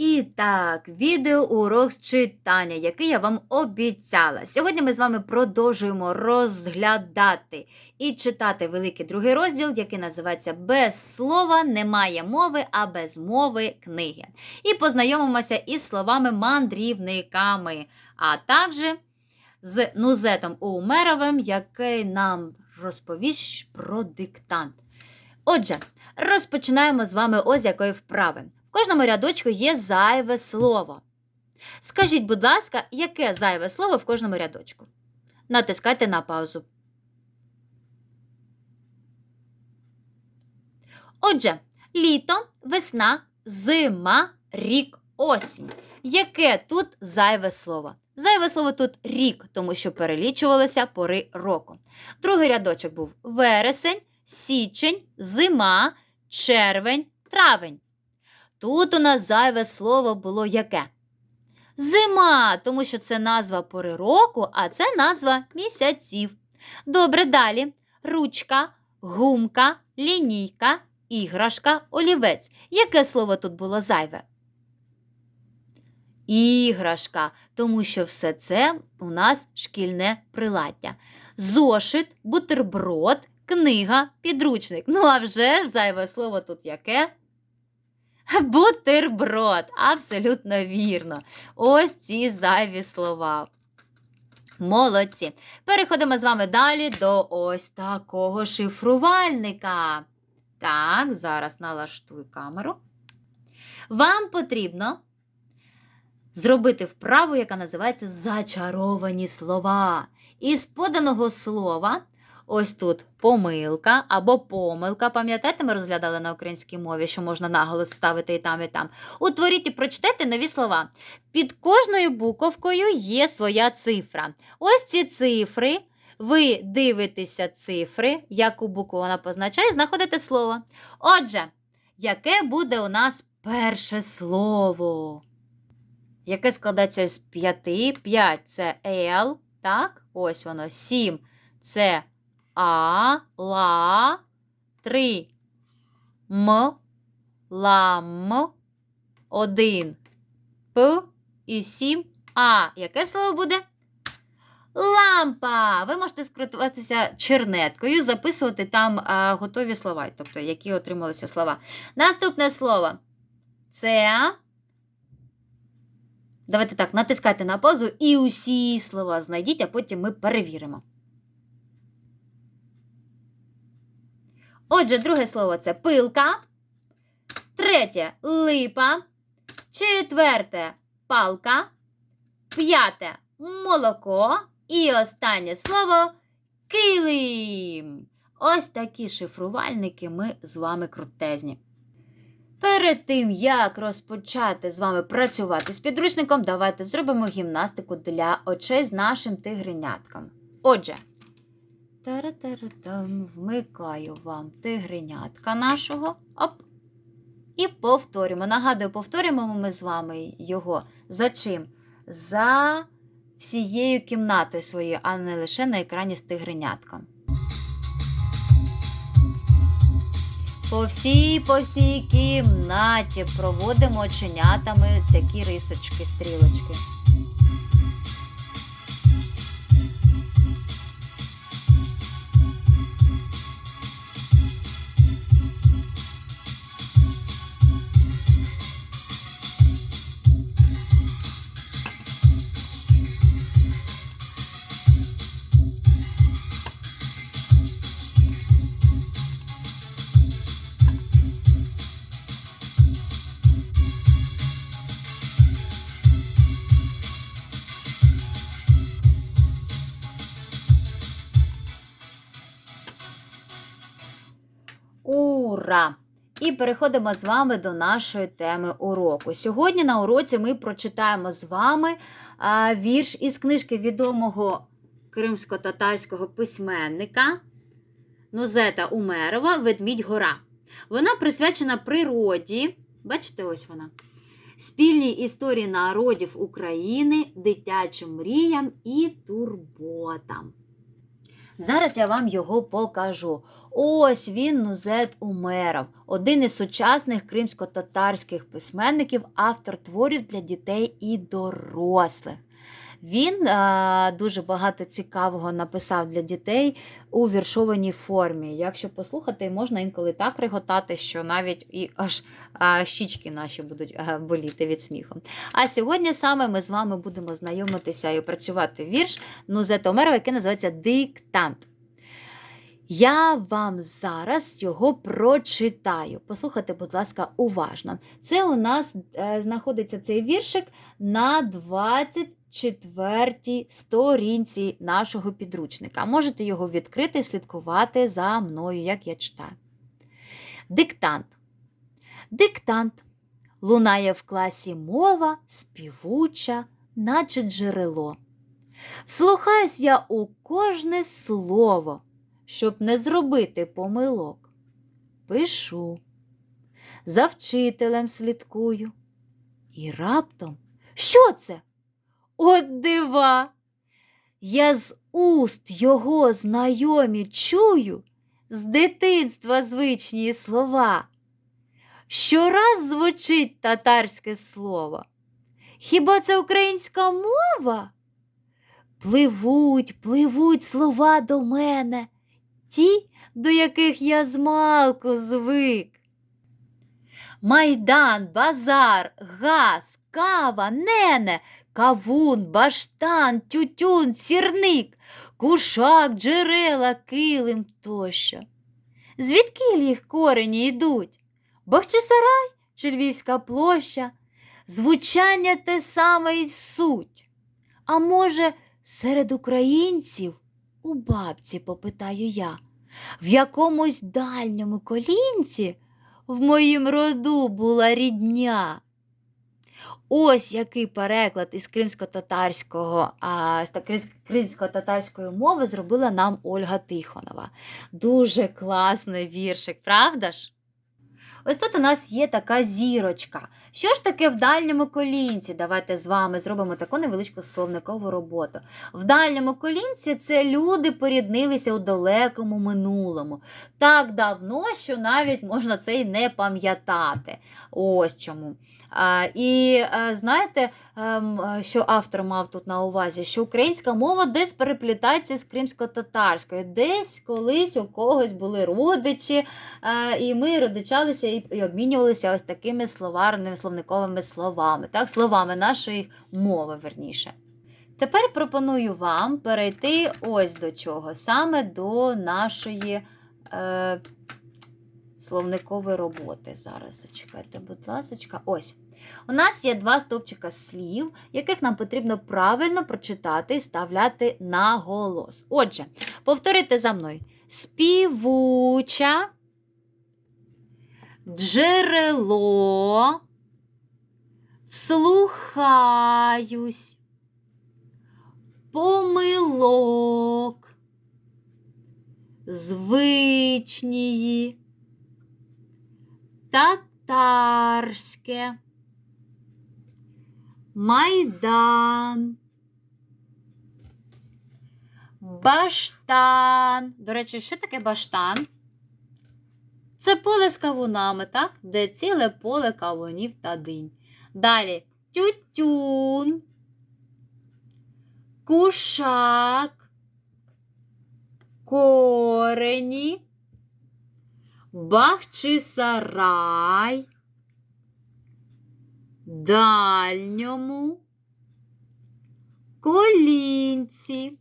І так, відеоурок з читання, який я вам обіцяла. Сьогодні ми з вами продовжуємо розглядати і читати великий другий розділ, який називається Без слова немає мови, а без мови книги. І познайомимося із словами мандрівниками, а також з Нузетом Умеровим, який нам розповість про диктант. Отже, розпочинаємо з вами ось якої вправи. В кожному рядочку є зайве слово. Скажіть, будь ласка, яке зайве слово в кожному рядочку? Натискайте на паузу. Отже, літо, весна, зима, рік, осінь. Яке тут зайве слово? Зайве слово тут рік, тому що перелічувалися пори року. Другий рядочок був вересень, січень, зима, червень, травень. Тут у нас зайве слово було яке? Зима, тому що це назва пори року, а це назва місяців. Добре, далі. Ручка, гумка, лінійка, іграшка, олівець. Яке слово тут було зайве? Іграшка, тому що все це у нас шкільне приладдя. Зошит, бутерброд, книга, підручник. Ну, а вже ж зайве слово тут яке? Бутерброд. Абсолютно вірно. Ось ці зайві слова. Молодці. Переходимо з вами далі до ось такого шифрувальника. Так, зараз налаштую камеру. Вам потрібно зробити вправу, яка називається зачаровані слова. Із поданого слова, ось тут помилка або помилка. Пам'ятаєте, ми розглядали на українській мові, що можна наголос ставити і там, і там. Утворіть і прочитайте нові слова. Під кожною буковкою є своя цифра. Ось ці цифри. Ви дивитеся цифри, яку букву вона позначає, знаходите слово. Отже, яке буде у нас перше слово? Яке складається з п'яти? П'ять це L, так? Ось воно. Сім це А, ла, три М, лам, один П і сім А. Яке слово буде? Лампа! Ви можете скористуватися чернеткою, записувати там а, готові слова, тобто які отрималися слова. Наступне слово це. Давайте так, натискайте на паузу і усі слова знайдіть, а потім ми перевіримо. Отже, друге слово це пилка. Третє липа. Четверте палка. П'яте молоко. І останнє слово килим. Ось такі шифрувальники ми з вами крутезні. Перед тим, як розпочати з вами працювати з підручником, давайте зробимо гімнастику для очей з нашим тигренятком. Отже, тара-тара-там, вмикаю вам тигренятка нашого. Оп. І повторюємо. Нагадую, повторюємо ми з вами його за чим? За всією кімнатою своєю, а не лише на екрані з тигренятком. По всій по всій кімнаті проводимо оченятами такі рисочки, стрілочки. Ура! І переходимо з вами до нашої теми уроку. Сьогодні на уроці ми прочитаємо з вами вірш із книжки відомого кримсько-татарського письменника Нузета Умерова Ведмідь Гора. Вона присвячена природі. Бачите, ось вона. Спільній історії народів України, дитячим мріям і турботам. Зараз я вам його покажу. Ось він Нузет Умеров, один із сучасних кримсько-татарських письменників, автор творів для дітей і дорослих. Він а, дуже багато цікавого написав для дітей у віршованій формі. Якщо послухати, можна інколи так реготати, що навіть і аж а, щічки наші будуть а, боліти від сміху. А сьогодні саме ми з вами будемо знайомитися і працювати вірш Нузета Омерова, який називається Диктант. Я вам зараз його прочитаю. Послухайте, будь ласка, уважно. Це у нас е, знаходиться цей віршик на 24 сторінці нашого підручника. Можете його відкрити і слідкувати за мною, як я читаю. Диктант. Диктант. Лунає в класі мова співуча, наче джерело. Вслухаюсь я у кожне слово щоб не зробити помилок. Пишу, за вчителем слідкую. І раптом що це? От дива! Я з уст його знайомі чую з дитинства звичні слова. Щораз звучить татарське слово. Хіба це українська мова? Пливуть, пливуть слова до мене ті, до яких я змалку звик. Майдан, базар, газ, кава, нене, кавун, баштан, тютюн, сірник, кушак, джерела, килим тощо. Звідки їх корені йдуть? Бахчисарай чи Львівська площа? Звучання те саме й суть. А може, серед українців у бабці, попитаю я, в якомусь дальньому колінці в моїм роду була рідня. Ось який переклад із кримсько-татарського кримсько-татарської мови зробила нам Ольга Тихонова. Дуже класний віршик, правда ж? Ось тут у нас є така зірочка. Що ж таке в дальньому колінці? Давайте з вами зробимо таку невеличку словникову роботу. В дальньому колінці це люди поріднилися у далекому минулому. Так давно, що навіть можна це й не пам'ятати. Ось чому. А, і а, знаєте, ем, що автор мав тут на увазі? Що українська мова десь переплітається з кримсько-татарською, десь колись у когось були родичі, а, і ми родичалися і обмінювалися ось такими словарними словниковими словами, так, словами нашої мови, верніше. Тепер пропоную вам перейти ось до чого, саме до нашої е, словникової роботи. Зараз зачекайте, будь ласка. Ось. У нас є два стовпчика слів, яких нам потрібно правильно прочитати і ставляти на голос. Отже, повторите за мною: співуча, джерело, вслухаюсь, помилок, звичнії, татарське, майдан, баштан. До речі, що таке баштан? Це поле з кавунами, так? Де ціле поле кавунів та динь. Далі тютюн, кушак, корені, бахчисарай, дальньому, колінці.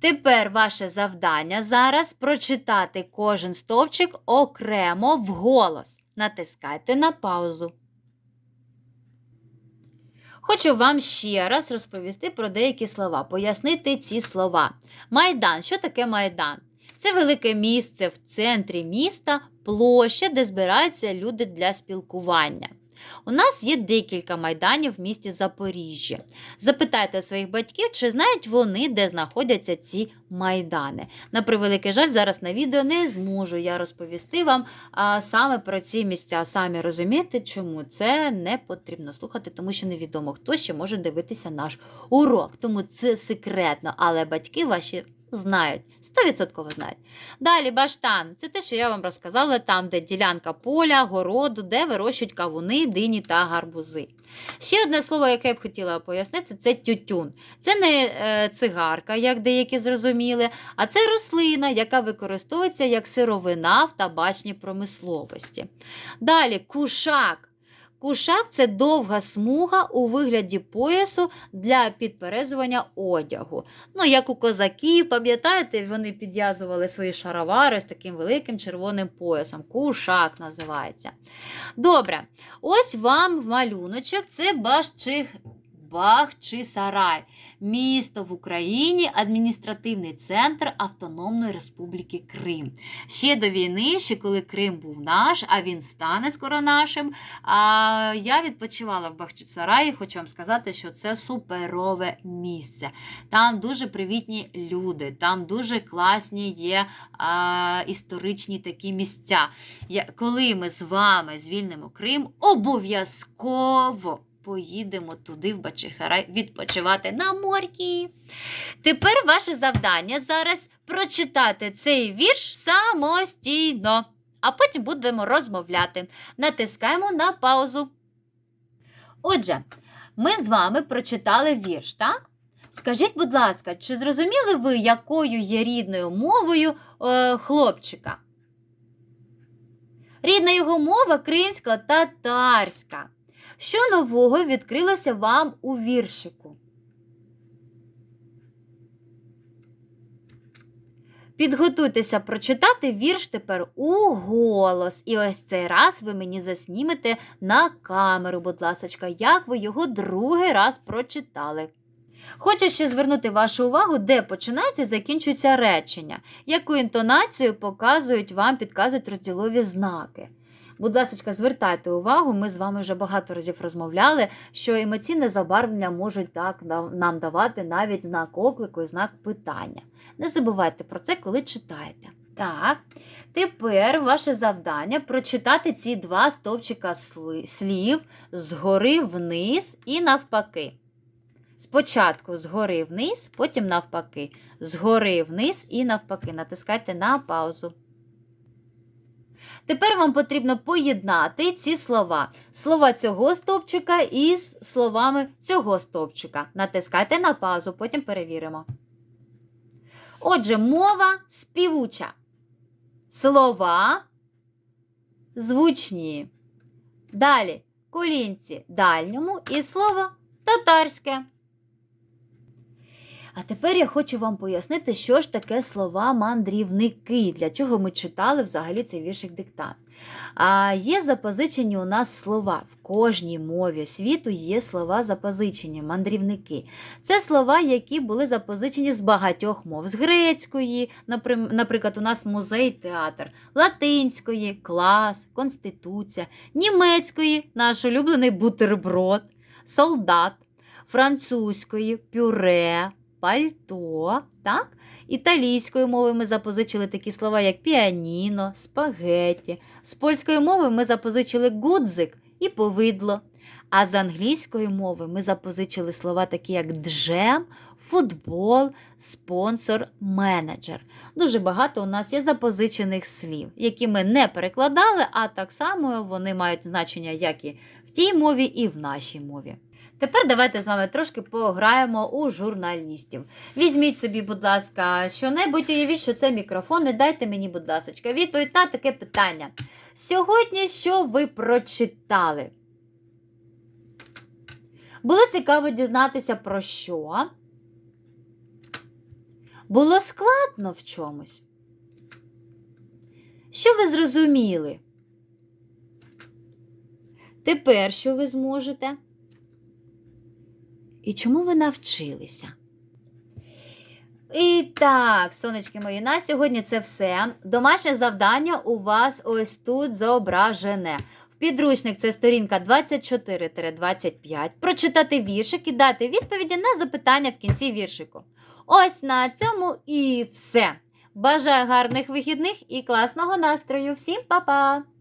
Тепер ваше завдання зараз прочитати кожен стовпчик окремо вголос. Натискайте на паузу. Хочу вам ще раз розповісти про деякі слова, пояснити ці слова. Майдан. Що таке майдан? Це велике місце в центрі міста, площа, де збираються люди для спілкування. У нас є декілька майданів в місті Запоріжжя. Запитайте своїх батьків, чи знають вони, де знаходяться ці майдани. На превеликий жаль, зараз на відео не зможу я розповісти вам а, саме про ці місця. Самі розумієте, чому це не потрібно слухати, тому що невідомо хто ще може дивитися наш урок. Тому це секретно, але батьки ваші знають, 100% знають. Далі баштан це те, що я вам розказала, там, де ділянка поля, городу, де вирощують кавуни, дині та гарбузи. Ще одне слово, яке я б хотіла пояснити, це тютюн. Це не е, цигарка, як деякі зрозуміли, а це рослина, яка використовується як сировина в табачній промисловості. Далі кушак. Кушак це довга смуга у вигляді поясу для підперезування одягу. Ну, як у козаків, пам'ятаєте, вони підв'язували свої шаровари з таким великим червоним поясом. Кушак називається. Добре, ось вам малюночок. Це Башчих. Бахчисарай, місто в Україні, адміністративний центр Автономної Республіки Крим. Ще до війни, ще коли Крим був наш, а він стане скоро нашим. А я відпочивала в Бахчисараї, хочу вам сказати, що це суперове місце. Там дуже привітні люди, там дуже класні є а, історичні такі місця. Я, коли ми з вами звільнимо Крим, обов'язково поїдемо туди, в Бахчисарай, відпочивати на морі. Тепер ваше завдання зараз прочитати цей вірш самостійно, а потім будемо розмовляти. Натискаємо на паузу. Отже, ми з вами прочитали вірш, так? Скажіть, будь ласка, чи зрозуміли ви, якою є рідною мовою е, хлопчика? Рідна його мова кримська татарська. Що нового відкрилося вам у віршику? Підготуйтеся прочитати вірш тепер у голос. І ось цей раз ви мені заснімете на камеру, будь ласка, як ви його другий раз прочитали. Хочу ще звернути вашу увагу, де починається і закінчується речення, яку інтонацію показують вам, підказують розділові знаки. Будь ласка, звертайте увагу, ми з вами вже багато разів розмовляли, що емоційне забарвлення можуть так нам давати навіть знак оклику і знак питання. Не забувайте про це, коли читаєте. Так, тепер ваше завдання прочитати ці два стовпчика слів згори вниз і навпаки. Спочатку згори вниз, потім навпаки. Згори вниз і навпаки. Натискайте на паузу. Тепер вам потрібно поєднати ці слова. Слова цього стовпчика із словами цього стовпчика. Натискайте на паузу, потім перевіримо. Отже, мова співуча. Слова звучні. Далі колінці дальньому і слово татарське. А тепер я хочу вам пояснити, що ж таке слова мандрівники, для чого ми читали взагалі цей віршик диктант. А Є запозичені у нас слова. В кожній мові світу є слова запозичені, мандрівники. Це слова, які були запозичені з багатьох мов, з грецької, наприклад, у нас музей, театр, латинської, клас, конституція, німецької, наш улюблений бутерброд, солдат, французької, пюре пальто. так? Італійською мовою ми запозичили такі слова, як піаніно, спагетті. З польської мови ми запозичили гудзик і повидло. А з англійської мови ми запозичили слова, такі як джем, футбол, спонсор, менеджер. Дуже багато у нас є запозичених слів, які ми не перекладали, а так само вони мають значення як і в тій мові, і в нашій мові. Тепер давайте з вами трошки пограємо у журналістів. Візьміть собі, будь ласка, що-небудь уявіть, що це мікрофон, і дайте мені, будь ласка, відповідь на таке питання. Сьогодні що ви прочитали? Було цікаво дізнатися про що? Було складно в чомусь? Що ви зрозуміли? Тепер що ви зможете? І чому ви навчилися? І так, сонечки мої, на сьогодні це все. Домашнє завдання у вас ось тут зображене. В підручник це сторінка 24-25. Прочитати віршик і дати відповіді на запитання в кінці віршику. Ось на цьому і все. Бажаю гарних вихідних і класного настрою. Всім па-па!